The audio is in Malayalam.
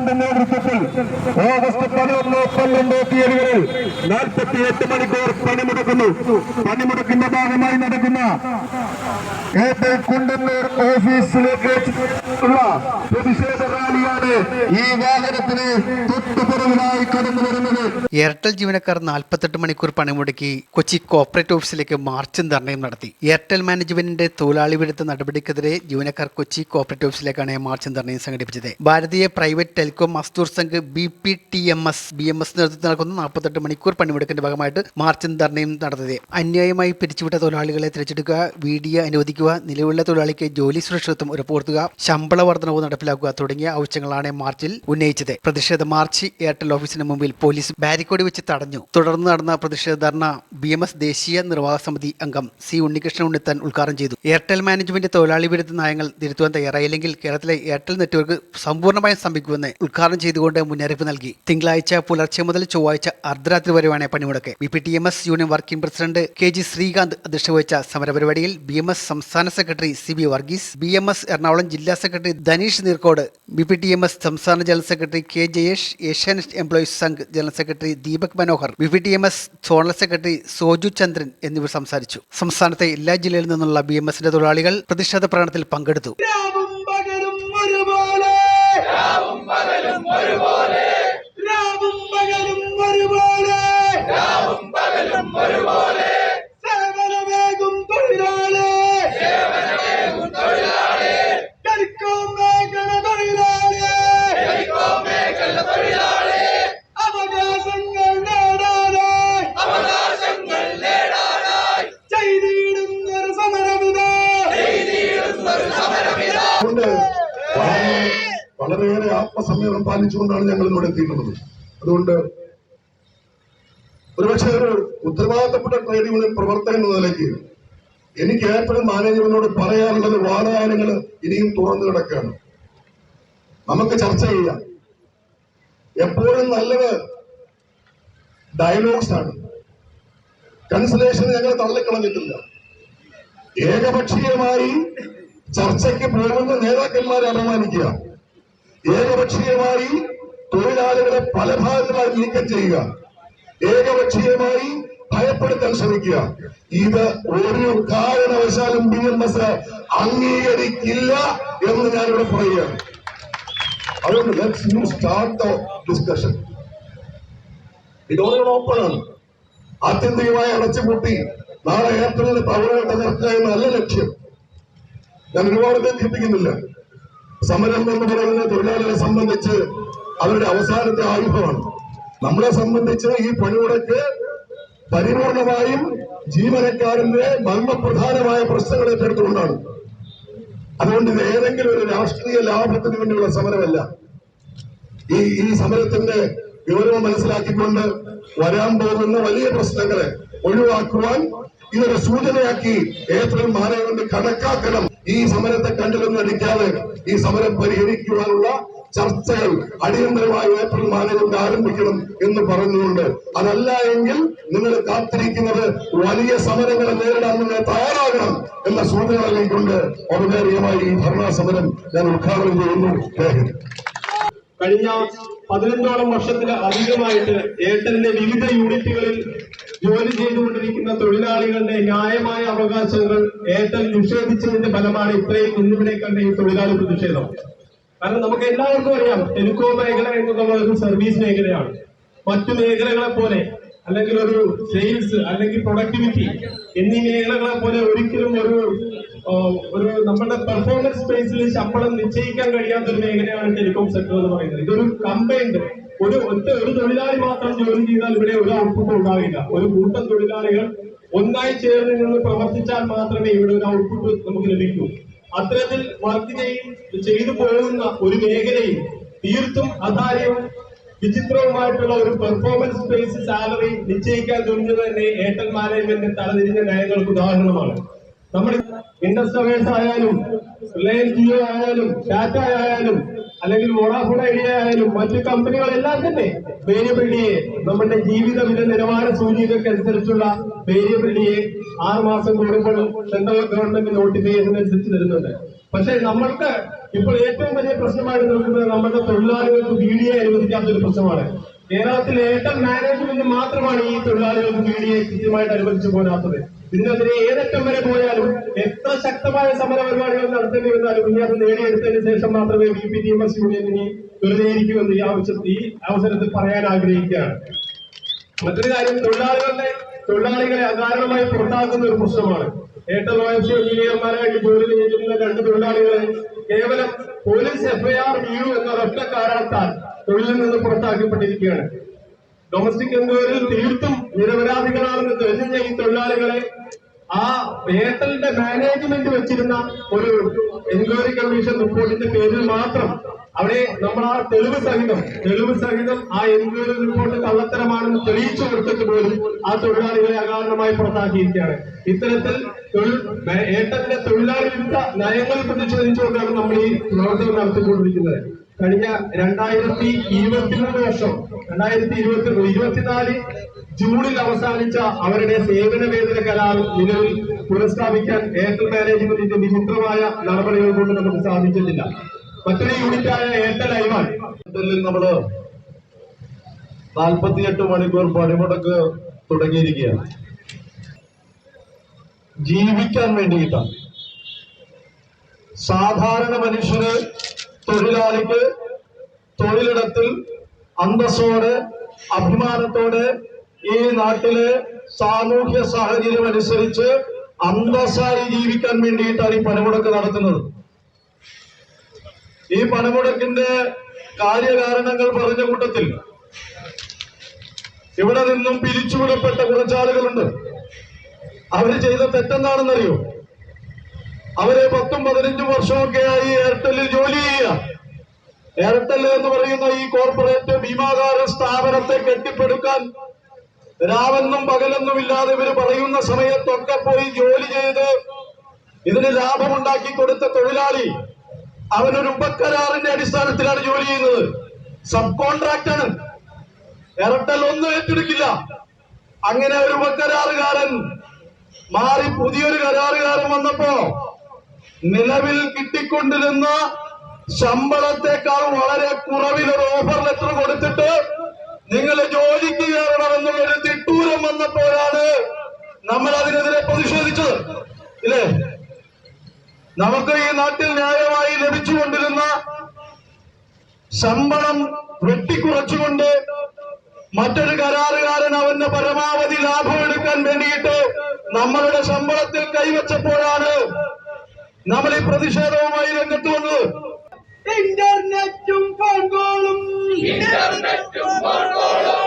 പ്രസിഡന്റ് നേതൃത്വത്തിൽ ഓഗസ്റ്റ് പതിനൊന്ന് പന്ത്രണ്ട് തീയതികളിൽ നാൽപ്പത്തിയെട്ട് മണിക്കൂർ പണിമുടക്കുന്നു. പണിമുടക്കിന്റെ ഭാഗമായി നടക്കുന്ന കുണ്ടന്നൂർ ഓഫീസിലേക്ക് പ്രതിഷേധ ഈ കടന്നു എയർടെൽ ജീവനക്കാർ നാൽപ്പത്തെട്ട് മണിക്കൂർ പണിമുടക്കി കൊച്ചി കോർപ്പറേറ്റ് ഓഫീസിലേക്ക് മാർച്ചും ധർണയും നടത്തി. എയർടെൽ മാനേജ്മെന്റിന്റെ തൊഴിലാളി വിരുദ്ധ നടപടിക്കെതിരെ ജീവനക്കാർ കൊച്ചി കോർപ്പറേറ്റ് ഓഫീസിലേക്കാണ് മാർച്ചും ധർണയും സംഘടിപ്പിച്ചത്. Bharatiya private telecom Mazdoor Sangh B P T M S B M S നേതൃത്വത്തിൽ നടക്കുന്ന നാൽപ്പത്തെട്ട് മണിക്കൂർ പണിമുടക്കിന്റെ ഭാഗമായിട്ട് മാർച്ചും ധർണയും നടന്നത്. അന്യായമായി പിരിച്ചുവിട്ട തൊഴിലാളികളെ തിരിച്ചെടുക്കുക വീഡിയ അനുവദിക്കുക നിലവിലുള്ള തൊഴിലാളിക്ക് ജോലി സുരക്ഷിതത്വം ഉറപ്പുവരുത്തുക ശമ്പള വർധനവ് നടപ്പിലാക്കുക തുടങ്ങിയ ആവശ്യങ്ങളാണ് മാർച്ചിൽ ഉന്നയിച്ചത്. പ്രതിഷേധ മാർച്ച് എയർടെൽ ഓഫീസിന് മുമ്പിൽ പോലീസ് ബാരിക്കോഡ് വെച്ച് തടഞ്ഞു. തുടർന്ന് നടന്ന പ്രതിഷേധ ധർണ ബി എം എസ് ദേശീയ നിർവാഹക സമിതി അംഗം സി ഉണ്ണികൃഷ്ണൻ ഉണ്ണിത്താൻ ഉദ്ഘാടനം ചെയ്തു. എയർടെൽ മാനേജ്മെന്റ് തൊഴിലാളി വിരുദ്ധ നയങ്ങൾ തിരുത്തുവാൻ തയ്യാറായില്ലെങ്കിൽ കേരളത്തിലെ എയർടെൽ നെറ്റ്വർക്ക് സമ്പൂർണമായും സ്തംഭിക്കുമെന്ന് ഉദ്ഘാടനം ചെയ്തുകൊണ്ട് മുന്നറിയിപ്പ് നൽകി. തിങ്കളാഴ്ച പുലർച്ചെ മുതൽ ചൊവ്വാഴ്ച അർദ്ധരാത്രി വരെയാണ് പണിമുടക്ക്. B P T M S union working president K G Sreekanth അധ്യക്ഷത വഹിച്ച സമരപരിപാടിയിൽ ബി എം എസ് സംസ്ഥാന secretary C B Varghese B M S Ernakulam ജില്ലാ secretary Dhanish Neerkode B P T M S സംസ്ഥാന general secretary K Jayesh Asianet employees Sangh general secretary Deepak Manohar B P T M S zonal secretary Soju Chandran എന്നിവർ സംസാരിച്ചു. സംസ്ഥാനത്തെ എല്ലാ ജില്ലയിൽ നിന്നുള്ള ബി എം എസിന്റെ തൊഴിലാളികൾ പ്രതിഷേധ പ്രകടനത്തിൽ പങ്കെടുത്തു. Maribor! ആത്മസംയമനം പാലിച്ചുകൊണ്ടാണ് ഞങ്ങൾ ഇവിടെ എത്തിയിട്ടുള്ളത്. അതുകൊണ്ട് ഒരുപക്ഷെ ഒരു ഉത്തരവാദിത്തപ്പെട്ട ട്രേഡ് യൂണിയൻ പ്രവർത്തകൻ എന്ന നിലയ്ക്ക് എനിക്ക് ഏറ്റവും മാനേജ്മെന്റിനോട് പറയാനുള്ളത് വാതായനങ്ങൾ ഇനിയും തുറന്നു കിടക്കുകയാണ്. നമുക്ക് ചർച്ച ചെയ്യാം. എപ്പോഴും നല്ലത് ഡയലോഗ്സ് ആണ്. കൺസലേഷൻ ഞങ്ങൾ തള്ളിക്കളഞ്ഞിട്ടില്ല. ഏകപക്ഷീയമായി ചർച്ചയ്ക്ക് പോകുന്ന നേതാക്കന്മാരെ അപമാനിക്കുക. ഏകപക്ഷീയമായി തൊഴിലാളികളെ പല ഭാഗങ്ങളായി നീക്കം ചെയ്യുക. ഏകപക്ഷീയമായി ഭയപ്പെടുത്താൻ ശ്രമിക്കുക. ഇത് ഒരു കാരണവശാലും ബി എം എസ് അംഗീകരിക്കില്ല എന്ന് ഞാനിവിടെ പറയുകയാണ്. അതുകൊണ്ട് ലെറ്റ്സ് യു സ്റ്റാർട്ട് ഡിസ്കഷൻ ഇത് ഓപ്പൺ ആണ് ആത്യന്തികമായി അടച്ചുപൂട്ടി. നാളെ ഏപ്രിലിൽ പൗരങ്ങൾ തകർക്കുക എന്നല്ല ലക്ഷ്യം. ഞാൻ ഒരുപാട് ദീപിക്കുന്നില്ല സമരം എന്ന് പറയുന്നത് തൊഴിലാളികളെ സംബന്ധിച്ച് അവരുടെ അവസാനത്തെ ആയുധമാണ്. നമ്മളെ സംബന്ധിച്ച് ഈ പണിമുടക്ക് പരിപൂർണമായും ജീവനക്കാരന്റെ മർമ്മപ്രധാനമായ പ്രശ്നങ്ങൾ ഏറ്റെടുത്തുകൊണ്ടാണ്. അതുകൊണ്ട് ഇത് ഏതെങ്കിലും ഒരു രാഷ്ട്രീയ ലാഭത്തിന് വേണ്ടിയുള്ള സമരമല്ല. ഈ ഈ സമരത്തിന്റെ ഗൗരവം മനസ്സിലാക്കിക്കൊണ്ട് വരാൻ പോകുന്ന വലിയ പ്രശ്നങ്ങളെ ഒഴിവാക്കുവാൻ ഇതൊരു സൂചനയാക്കി ഏപ്രിൽ മാനേജ്മെന്റ് കണക്കാക്കണം ഈ സമരത്തെ കണ്ടിലൊന്നും അടിക്കാതെ ഈ സമരം പരിഹരിക്കുവാനുള്ള ചർച്ചകൾ അടിയന്തരമായി ഏപ്രിൽ മാനേജ്മെന്റ് ആരംഭിക്കണം എന്ന് പറഞ്ഞുകൊണ്ട് അതല്ല എങ്കിൽ നിങ്ങൾ കാത്തിരിക്കുന്നത് വലിയ സമരങ്ങളെ നേരിടാൻ നിങ്ങൾ തയ്യാറാകണം എന്ന സൂചന നൽകിക്കൊണ്ട് ഔപചാരികമായി ഈ ഭരണ സമരം ഞാൻ ഉദ്ഘാടനം ചെയ്യുന്നു. കഴിഞ്ഞ പതിനഞ്ചോളം വർഷത്തിൽ അധികമായിട്ട് എയർടെലിന്റെ വിവിധ യൂണിറ്റുകളിൽ ജോലി ചെയ്തുകൊണ്ടിരിക്കുന്ന തൊഴിലാളികളുടെ ന്യായമായ അവകാശങ്ങൾ ഏറ്റവും നിഷേധിച്ചതിന്റെ ഫലമാണ് ഇത്രയും ഇന്നിവിടെ കണ്ട ഈ തൊഴിലാളി പ്രതിഷേധം. കാരണം നമുക്ക് എല്ലാവർക്കും അറിയാം ടെലികോം മേഖല എന്നുള്ള ഒരു സർവീസ് മേഖലയാണ്. മറ്റു മേഖലകളെ പോലെ അല്ലെങ്കിൽ ഒരു സെയിൽസ് അല്ലെങ്കിൽ പ്രൊഡക്ടിവിറ്റി എന്നീ മേഖലകളെ പോലെ ഒരിക്കലും ഒരു ഒരു നമ്മുടെ പെർഫോമൻസ് ബേസിൽ ശമ്പളം നിശ്ചയിക്കാൻ കഴിയാത്ത ഒരു മേഖലയാണ് ടെലികോം സെക്ടർ എന്ന് പറയുന്നത്. ഇതൊരു കമ്പൈൻഡ് ഒരു ഒറ്റ ഒരു തൊഴിലാളി മാത്രം ജോലി ചെയ്താൽ ഇവിടെ ഒരു ഔട്ട്പുട്ട് ഉണ്ടാവില്ല. ഒരു കൂട്ടം തൊഴിലാളികൾ ഒന്നായി ചേർന്ന് നിന്ന് പ്രവർത്തിച്ചാൽ മാത്രമേ ഇവിടെ ഒരു ഔട്ട്പുട്ട് നമുക്ക് ലഭിക്കൂ. അത്തരത്തിൽ വർക്ക് ചെയ്യും ചെയ്തു പോകുന്ന ഒരു മേഖലയിൽ തീർത്തും അധാര്യവും വിചിത്രവുമായിട്ടുള്ള ഒരു പെർഫോമൻസ് ബേസ് സാലറി നിശ്ചയിക്കാൻ തുനിഞ്ഞത് തന്നെ എയർടെൽ മാനേജ്മെന്റ് തലതിരിഞ്ഞ നയങ്ങൾക്ക് ഉദാഹരണമാണ്. നമ്മുടെ ഇൻഡസ് ടവേഴ്സ് ആയാലും റിലയൻസ് ജിയോ ആയാലും ടാറ്റ ആയാലും അല്ലെങ്കിൽ വോഡാഫോൺ ഐഡിയ ആയാലും മറ്റു കമ്പനികളെല്ലാം തന്നെ വേരിയബിൾ ഡിയെ നമ്മുടെ ജീവിത വില നിലവാര സൂചികൾക്ക് അനുസരിച്ചുള്ള വേരിയബിൾ ഡിയെ ആറ് മാസം കൂടുമ്പോൾ സെൻട്രൽ ഗവൺമെന്റ് നോട്ടിഫിക്കേഷൻ അനുസരിച്ച് തരുന്നുണ്ട്. പക്ഷെ നമ്മൾക്ക് ഇപ്പോൾ ഏറ്റവും വലിയ പ്രശ്നമായിട്ട് നിൽക്കുന്നത് നമ്മുടെ തൊഴിലാളികൾക്ക് വീഡിയോ അനുവദിക്കാത്ത ഒരു പ്രശ്നമാണ്. കേരളത്തിൽ എയർടെൽ മാനേജ്മെന്റ് മാത്രമാണ് ഈ തൊഴിലാളികൾക്ക് ബി കൃത്യമായിട്ട് അനുവദിച്ചു പോരാത്തത്. ഇതിനെതിരെ ഏതറ്റം വരെ പോയാലും എത്ര ശക്തമായ സമര പരിപാടികൾ നടത്തേണ്ടി വന്നാലും ഇനി അത് നേടിയെടുത്തതിന് ശേഷം മാത്രമേ B P D M S union ഇനി വെറുതെ ഇരിക്കുമെന്ന് ഈ ആവശ്യം ഈ അവസരത്തിൽ പറയാൻ ആഗ്രഹിക്കുകയാണ്. മറ്റൊരു കാര്യം തൊഴിലാളികളുടെ തൊഴിലാളികളെ അകാരണമായി പുറത്താക്കുന്ന ഒരു പ്രശ്നമാണ്. എയർടെൽ ഒ എഫ് സി എഞ്ചിനീയർമാരായിട്ട് ജോലി ചെയ്തിരുന്ന രണ്ട് തൊഴിലാളികളെ കേവലം പോലീസ് എഫ്ഐആർ വീഴു എന്ന ഒരൊറ്റ കാരണത്താൽ തൊഴിലിൽ നിന്ന് പുറത്താക്കപ്പെട്ടിരിക്കുകയാണ്. ഡൊമസ്റ്റിക് എംപ്ലോയറിൽ തീർത്തും നിരപരാധികളാണെന്ന് തെളിഞ്ഞ ഈ തൊഴിലാളികളെ ആ എയർടെലിന്റെ മാനേജ്മെന്റ് വെച്ചിരുന്ന ഒരു എൻക്വയറി കമ്മീഷൻ റിപ്പോർട്ടിന്റെ പേരിൽ മാത്രം അവിടെ നമ്മൾ ആ തെളിവ് സഹിതം തെളിവ് സഹിതം ആ എൻക്വയറി റിപ്പോർട്ട് കള്ളത്തരമാണെന്ന് തെളിയിച്ചു കൊടുത്തിട്ട് പോലും ആ തൊഴിലാളികളെ അകാരണമായി പുറത്താക്കിയിരിക്കുകയാണ്. ഇത്തരത്തിൽ തൊഴിൽ ഏട്ടന്റെ തൊഴിലാളി നയങ്ങൾ പ്രതിഷേധിച്ചുകൊണ്ടാണ് നമ്മൾ ഈ പ്രവർത്തനം നടത്തിക്കൊണ്ടിരിക്കുന്നത്. കഴിഞ്ഞ രണ്ടായിരത്തി ഇരുപത്തിമൂന്ന് വർഷം രണ്ടായിരത്തി ഇരുപത്തി ഇരുപത്തിനാല് ജൂണിൽ അവസാനിച്ച അവരുടെ സേവന വേതന കരാർ നിലവിൽ പുനഃസ്ഥാപിക്കാൻ എയർടെൽ മാനേജ്മെന്റിന്റെ വിചിത്രമായ നടപടികൾ കൊണ്ട് നമുക്ക് സാധിച്ചിട്ടില്ല. മറ്റൊരു യൂണിറ്റായ എയർടെൽ ഐവാൻ. നമ്മൾ നാൽപ്പത്തിയെട്ട് മണിക്കൂർ പണിമുടക്ക് തുടങ്ങിയിരിക്കുകയാണ്. ജീവിക്കാൻ വേണ്ടിയിട്ടാണ്. സാധാരണ മനുഷ്യന് തൊഴിലാളിക്ക് തൊഴിലിടത്തിൽ അന്തസ്സോടെ അഭിമാനത്തോടെ ഈ നാട്ടിലെ സാമൂഹ്യ സാഹചര്യം അനുസരിച്ച് അന്തസ്സായി ജീവിക്കാൻ വേണ്ടിയിട്ടാണ് ഈ പണിമുടക്ക് നടത്തുന്നത്. ഈ പണിമുടക്കിന്റെ കാര്യകാരണങ്ങൾ പറഞ്ഞ കൂട്ടത്തിൽ ഇവിടെ നിന്നും പിരിച്ചുവിടപ്പെട്ട കുറച്ചാളുകളുണ്ട്. അവർ ചെയ്ത തെറ്റെന്താണെന്നറിയോ? അവർ പത്തും പതിനഞ്ചും വർഷമൊക്കെയായി എയർടെല്ലിൽ ജോലി ചെയ്യുക. എയർടെൽ എന്ന് പറയുന്ന ഈ കോർപ്പറേറ്റ് ഭീമാകാര സ്ഥാപനത്തെ കെട്ടിപ്പടുക്കാൻ രാവെന്നും പകലെന്നും ഇല്ലാതെ ഇവർ പറയുന്ന സമയത്തൊക്കെ പോയി ജോലി ചെയ്ത് ഇതിന് ലാഭമുണ്ടാക്കി കൊടുത്ത തൊഴിലാളി അവനൊരു ഉപക്കരാറിന്റെ അടിസ്ഥാനത്തിലാണ് ജോലി ചെയ്യുന്നത്. സബ് കോൺട്രാക്ടാണ് എയർടെൽ ഒന്നും ഏറ്റെടുക്കില്ല. അങ്ങനെ ഒരു ഉപക്കരാറുകാരൻ മാറി പുതിയൊരു കരാറുകാരൻ വന്നപ്പോ നിലവിൽ കിട്ടിക്കൊണ്ടിരുന്ന ശമ്പളത്തെക്കാൾ വളരെ കുറവിൽ ഒരു ഓഫർ ലെറ്റർ കൊടുത്തിട്ട് നിങ്ങൾ ജോലിക്ക് കയറണമെന്നുള്ള ഒരു തിട്ടൂരം വന്നപ്പോഴാണ് നമ്മൾ അതിനെതിരെ പ്രതിഷേധിച്ചത്. ഇല്ലേ? നമുക്ക് ഈ നാട്ടിൽ ന്യായമായി ലഭിച്ചുകൊണ്ടിരുന്ന ശമ്പളം വെട്ടിക്കുറച്ചുകൊണ്ട് മറ്റൊരു കരാറുകാരൻ അവന്റെ പരമാവധി ലാഭം എടുക്കാൻ വേണ്ടിയിട്ട് നമ്മളുടെ ശമ്പളത്തിൽ കൈവച്ചപ്പോഴാണ് നമ്മൾ ഈ പ്രതിഷേധവുമായി രംഗത്ത് വന്നത് ഇന്റർനെറ്റും ഫോൺ കോളും ഇന്റർനെറ്റും ഫോൺ കോളും